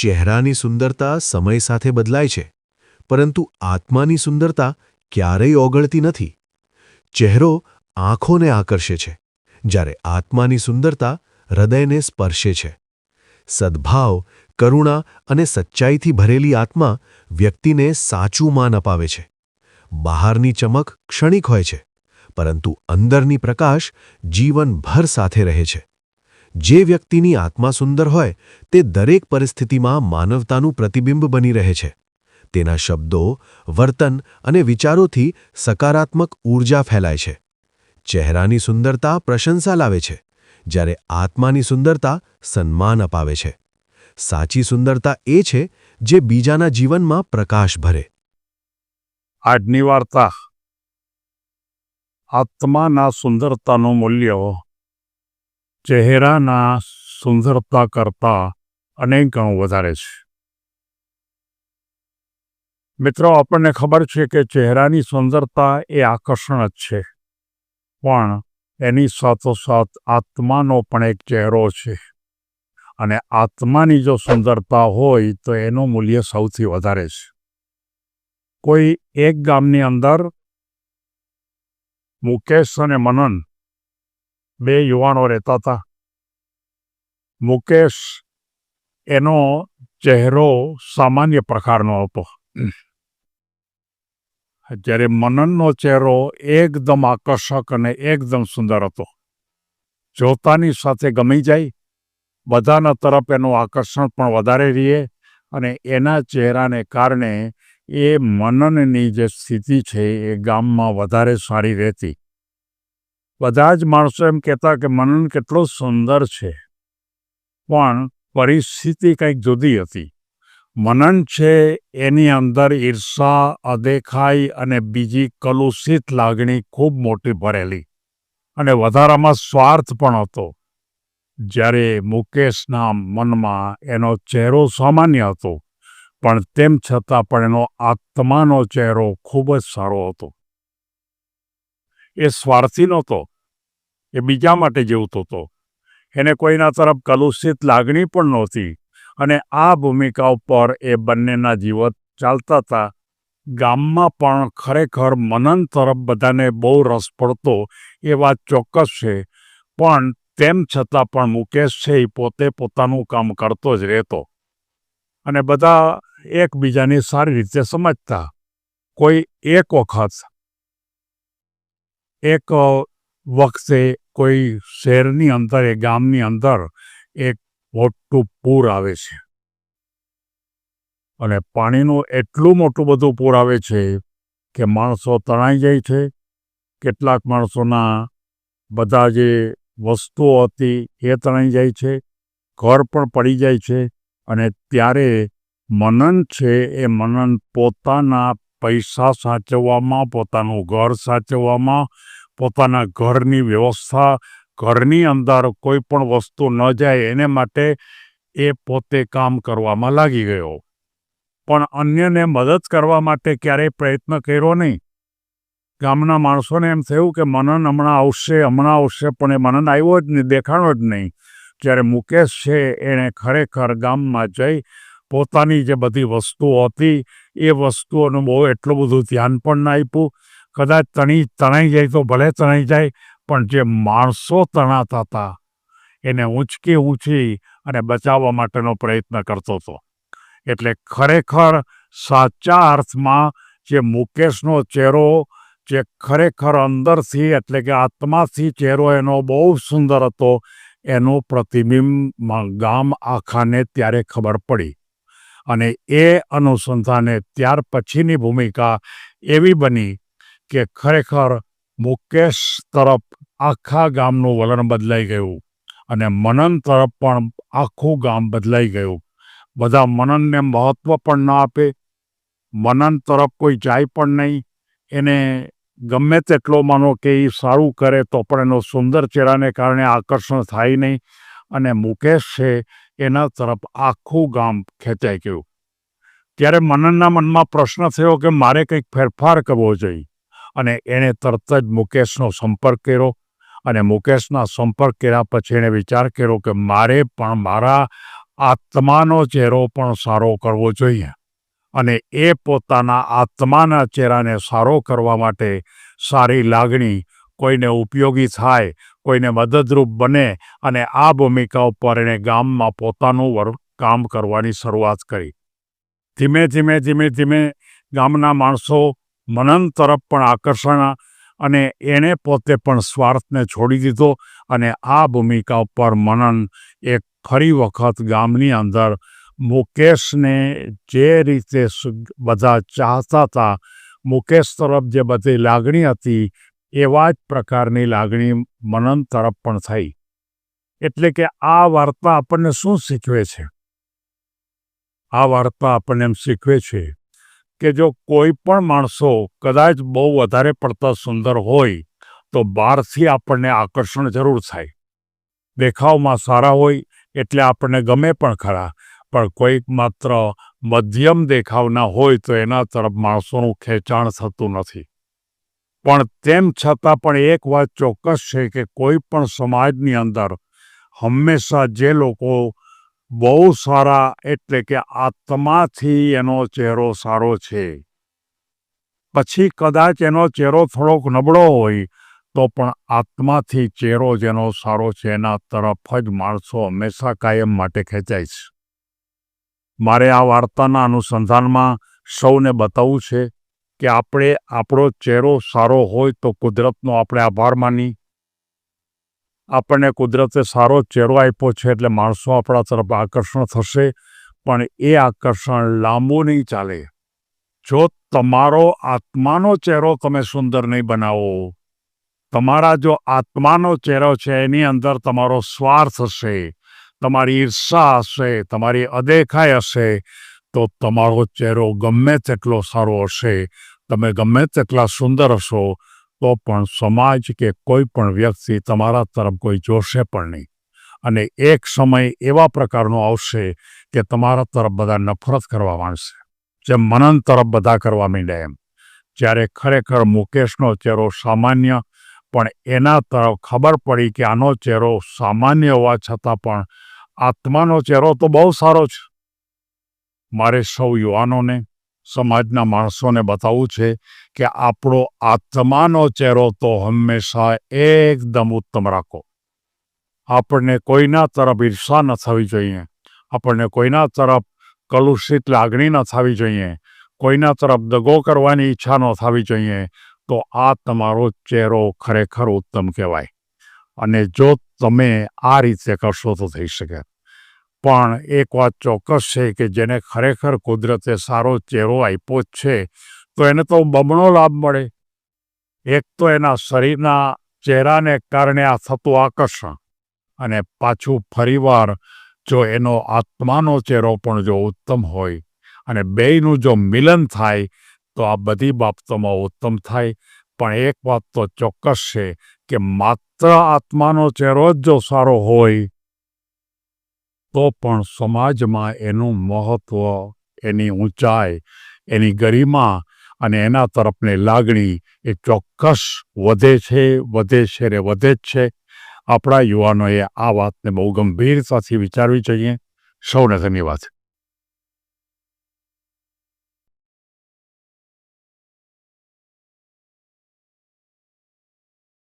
ચહેરાની સુંદરતા સમય સાથે બદલાય છે, પરંતુ આત્માની સુંદરતા ક્યારેય ઓગળતી નથી. ચહેરો આંખોને આકર્ષે છે, જ્યારે આત્માની સુંદરતા હૃદયને સ્પર્શે છે. સદ્ભાવ, કરુણા અને સચ્ચાઈથી ભરેલી આત્મા વ્યક્તિને સાચું માન અપાવે છે. બહારની ચમક ક્ષણિક હોય છે, પરંતુ અંદરની પ્રકાશ જીવનભર સાથે રહે છે. જે વ્યક્તિની આત્મા સુંદર હોય, તે દરેક પરિસ્થિતિમાં માનવતાનું પ્રતિબિંબ બની રહે છે. તેના શબ્દો, વર્તન અને વિચારોથી સકારાત્મક ઊર્જા ફેલાય છે. ચહેરાની સુંદરતા પ્રશંસા લાવે છે, જ્યારે આત્માની સુંદરતા સન્માન અપાવે છે. સાચી સુંદરતા એ છે જે બીજાના જીવનમાં પ્રકાશ ભરે. આજની વાર્તા, આત્માના સુંદરતાનું મૂલ્ય ચહેરાના સુંદરતા કરતાં અનેક ગણું વધારે છે. મિત્રો, આપણને ખબર છે કે ચહેરાની સુંદરતા એ આકર્ષણ જ છે, પણ એની સાથોસાથ આત્માનો પણ એક ચહેરો છે અને આત્માની જો સુંદરતા હોય તો એનું મૂલ્ય સૌથી વધારે છે. કોઈ એક ગામની અંદર મુકેશ અને મનન બે યુવાનો રહેતા હતા. મુકેશ એનો ચહેરો સામાન્ય પ્રકારનો હતો. જ્યારે મનનનો ચહેરો એકદમ આકર્ષક અને એકદમ સુંદર હતો. જોતાની સાથે ગમી જાય, બધાના તરફ એનું આકર્ષણ પણ વધારે રહીએ અને એના ચહેરાને કારણે એ મનનની જે સ્થિતિ છે એ ગામમાં વધારે સારી રહેતી. બધા જ માણસો એમ કહેતા કે મનન કેટલો સુંદર છે. પણ પરિસ્થિતિ કંઈક જુદી હતી. મનન છે એની અંદર ઈર્ષા, અદેખાઈ અને બીજી કલુષિત લાગણી ખૂબ મોટી ભરેલી. અને વધારામાં સ્વાર્થ પણ હતો. જ્યારે મુકેશના મનમાં એનો ચહેરો સામાન્ય હતો, પણ તેમ છતાં પણ એનો આત્માનો ચહેરો ખૂબ જ સારો હતો. એ સ્વાર્થી નહોતો એ બીજા માટે જીવતો હતો. એને કોઈના તરફ કલુષિત લાગણી પણ નહોતી અને આ ભૂમિકા ઉપર એ બંનેના જીવત ચાલતા હતા. ગામમાં પણ ખરેખર મનન તરફ બધાને બહુ રસ પડતો એ વાત ચોક્કસ છે, પણ તેમ છતાં પણ મુકેશ છે એ પોતે પોતાનું કામ કરતો જ રહેતો. અને બધા એકબીજાની સારી રીતે સમજતા. કોઈ એક વખત એક વખતે કોઈ શહેરની અંદર, એ ગામની અંદર એક મોટું પૂર આવે છે. અને પાણીનું એટલું મોટું બધું પૂર આવે છે કે માણસો તણાઈ જાય છે. કેટલાક માણસોના બધા જે વસ્તુઓ હતી એ તણાઈ જાય છે, ઘર પણ પડી જાય છે અને ત્યારે મનન છે એ મનન પોતાના પૈસા સાચવવામાં, પોતાનું ઘર સાચવવામાં પોતાના ઘરની વ્યવસ્થા, ઘરની અંદર કોઈ પણ વસ્તુ ન જાય એને માટે એ પોતે કામ કરવામાં લાગી ગયો. પણ અન્યને મદદ કરવા માટે ક્યારેય પ્રયત્ન કર્યો નહીં. ગામના માણસોને એમ થયું કે મનન હમણાં આવશે હમણાં આવશે, પણ એ મનન આવ્યો જ નહીં, દેખાણો જ નહીં. જ્યારે મુકેશ છે, એણે ખરેખર ગામમાં જઈ પોતાની જે બધી વસ્તુઓ હતી, એ વસ્તુઓનું બહુ એટલું બધું ધ્યાન પણ ના આપ્યું. કદાચ તણી, તણાઈ જાય તો ભલે તણાઈ જાય, પણ જે માણસો તણાતા હતા, એને ઊંચકી ઊંચી અને બચાવવા માટેનો પ્રયત્ન કરતો હતો. એટલે ખરેખર સાચા અર્થમાં જે મુકેશનો ચહેરો, જે ખરેખર અંદરથી એટલે કે આત્માથી ચહેરો એનો બહુ સુંદર હતો, એનું પ્રતિબિંબ ગામ આખાને ત્યારે ખબર પડી. અને એ અનુસંધાને ત્યાર પછીની ભૂમિકા એવી બની કે ખરેખર મુકેશ તરફ આખા ગામનું વલણ બદલાઈ ગયું અને મનન તરફ પણ આખું ગામ બદલાઈ ગયું. બધા મનનને મહત્ત્વ પણ ન આપે, મનન તરફ કોઈ જાય પણ નહીં. એને ગમે તેટલો માનો કે એ સારું કરે તો પણ એનો સુંદર ચહેરાને કારણે આકર્ષણ થાય નહીં અને મુકેશ છે એના તરફ આખું ગામ ખેંચાઈ ગયું. ત્યારે મનનના મનમાં પ્રશ્ન થયો કે મારે કંઈક ફેરફાર કરવો જોઈએ. અને એણે તરત જ મુકેશનો સંપર્ક કર્યો અને મુકેશના સંપર્ક કર્યા પછી એણે વિચાર કર્યો કે મારે પણ મારા આત્માનો ચહેરો પણ સારો કરવો જોઈએ અને એ પોતાના આત્માના ચહેરાને સારો કરવા માટે સારી લાગણી કોઈને ઉપયોગી થાય, કોઈને મદદરૂપ બને અને આ ભૂમિકા ઉપર એણે ગામમાં પોતાનું વર્ક કામ કરવાની શરૂઆત કરી. ધીમે ધીમે ધીમે ધીમે ગામના માણસો મનન તરફ પણ આકર્ષણ અને એણે પોતે પણ સ્વાર્થને છોડી દીધો અને આ ભૂમિકા ઉપર મનન એક ફરી વખત ગામની અંદર મુકેશને જે રીતે બધા ચાહતા હતા, મુકેશ તરફ જે બધી લાગણી હતી, એવા જ પ્રકારની લાગણી મનન તરફ પણ થઈ. એટલે કે આ વાર્તા આપણને શું શીખવે છે? આ વાર્તા આપણને એમ શીખવે છે કે જો કોઈ પણ માણસો કદાચ બહુ વધારે પડતા સુંદર હોય, તો બહારથી આપણને આકર્ષણ જરૂર થાય. દેખાવમાં સારા હોય એટલે આપણને ગમે પણ ખરા, પણ કોઈક માત્ર મધ્યમ દેખાવના હોય તો એના તરફ માણસોનું ખેંચાણ થતું નથી. પણ તેમ છતાં પણ એક વાત ચોક્કસ છે કે કોઈ પણ સમાજની અંદર હંમેશા જે લોકો બહુ સારા એટલે કે આત્માથી એનો ચહેરો સારો છે. પછી કદાચ એનો ચહેરો થોડોક નબળો હોય, તો પણ આત્માથી ચહેરો જેનો સારો છે. એના તરફ જ માણસો હંમેશા કાયમ માટે ખેંચાય છે. મારે આ વાર્તાના અનુસંધાનમાં સૌને બતાવવું છે કે આપણે આપણો ચહેરો સારો હોય તો કુદરતનો આપણે આભાર માની આપણને કુદરતે સારો ચહેરો આપ્યો છે એટલે માણસો આપણા તરફ આકર્ષણ થશે, પણ એ આકર્ષણ લાંબુ નહીં ચાલે. જો તમારો આત્માનો ચહેરો તમે સુંદર નહીં બનાવો, તમારા જો આત્માનો ચહેરો છે એની અંદર તમારો સ્વાર્થ હશે, તમારી ઈર્ષા હશે, તમારી અદેખાઈ હશે, તો તમારો ચહેરો ગમે તેટલો સારો હશે, તમે ગમે તેટલા સુંદર હશો તો પણ સમાજ કે કોઈ પણ વ્યક્તિ તમારા તરફ કોઈ જોશે પણ નહીં. અને એક સમય એવા પ્રકારનો આવશે કે તમારા તરફ બધા નફરત કરવા માંડશે. જેમ મનન તરફ બધા કરવા માંડ્યા એમ. જ્યારે ખરેખર મુકેશનો ચહેરો સામાન્ય, પણ એના તરફ ખબર પડી કે આનો ચહેરો સામાન્ય હોવા છતાં પણ આત્માનો ચહેરો તો બહુ સારો છે. મારે સૌ યુવાનોને સમાજના માણસોને બતાવવું છે કે આપણો આત્માનો ચહેરો તો હંમેશા એકદમ ઉત્તમ રાખો. આપણને કોઈના તરફ ઈર્ષા ન થવી જોઈએ. આપણને કોઈના તરફ કલુષિત લાગણી ન થવી જોઈએ. કોઈના તરફ દગો કરવાની ઈચ્છા ન થવી જોઈએ. તો આ તમારો ચહેરો ખરેખર ઉત્તમ કહેવાય. અને જો તમે આ રીતે કરશો તો થઈ શકે. પણ એક વાત ચોક્કસ છે કે જેને ખરેખર કુદરતે સારો ચહેરો આપ્યો જ છે, તો એને તો બમણો લાભ મળે. એક તો એના શરીરના ચહેરાને કારણે આ થતું આકર્ષણ અને પાછું ફરીવાર જો એનો આત્માનો ચહેરો પણ જો ઉત્તમ હોય અને બેયનું જો મિલન થાય, તો આ બધી બાબતોમાં ઉત્તમ થાય. પણ એક વાત તો ચોક્કસ છે કે માત્ર આત્માનો ચહેરો જ જો સારો હોય તો પણ સમાજમાં એનું મહત્વ, એની ઊંચાઈ, એની ગરિમા અને એના તરફની લાગણી એ ચોક્કસ વધે છે વધે છે ને વધે જ છે. આપણા યુવાનોએ આ વાતને બહુ ગંભીરતાથી વિચારવી જોઈએ. સૌને ધન્યવાદ.